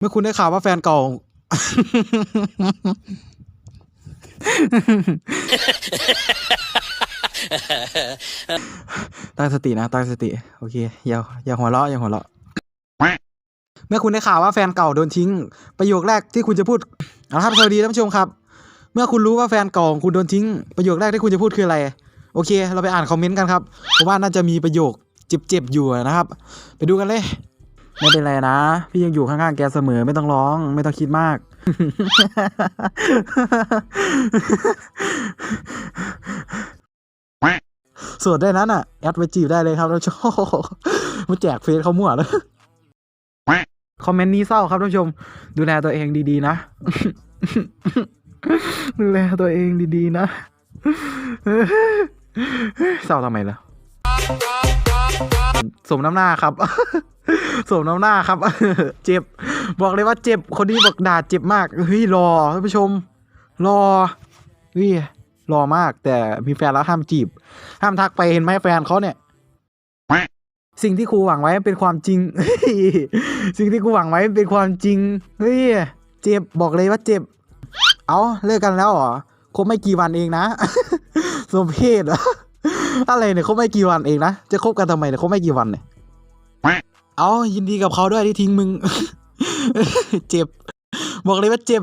เมื่อคุณได้ข่าวว่าแฟนเก่า ตั้งสตินะตั้งสติ โอเค อย่าอย่าหัวเราะอย่าหัวเราะเมื่อคุณได้ข่าวว่าแฟนเก่าโดนทิ้ง ประโยคแรกที่คุณจะพูดเอาครับสวัสดีท่านผู้ชมครับ เมื่อคุณรู้ว่าแฟนเก่าของคุณโดนทิ้ง ประโยคแรกที่คุณจะพูดคืออะไร โอเค เราไปอ่านคอมเมนต์กันครับเพราะว่าน่าจะมีประโยคเจ็บๆอยู่นะครับ ไปดูกันเลย ไม่เป็นไรนะ พี่ยังอยู่ข้างๆแกเสมอไม่ต้องร้อง ไม่ต้องคิดมาก ส่วนได้นั้นอะ แอดไปจีบได้เลยครับท่านผู้ชมมาแจกเฟซเขามั่วแล้วคอมเมนต์นี้เศร้าครับท่านผู้ชม ดูแลตัวเองดีๆนะ ดูแลตัวเองดีๆนะ เศร้าทำไมล่ะ สมน้ำหน้าครับ สมน้ำหน้าครับ เจ็บ บอกเลยว่าเจ็บ คนนี้บอกด่าเจ็บมาก เฮ้ยรอท่านผู้ชม รอเฮ้ยรอมาก แต่มีแฟนแล้วห้ามจีบ ห้ามทักไปเห็นไหมแฟนเขาเนี่ย สิ่งที่ครูหวังไว้เป็นความจริง สิ่งที่ครูหวังไว้เป็นความจริง เฮ้ย เจ็บ บอกเลยว่าเจ็บ เอาเลิกกันแล้วเหรอ คบไม่กี่วันเองนะ สมเพศเหรอ อะไรเนี่ยคบไม่กี่วันเองนะ จะคบกันทำไมเนี่ยคบไม่กี่วันเนี่ย เอายินดีกับเขาด้วยที่ทิ้งมึง เจ็บ บอกเลยว่าเจ็บ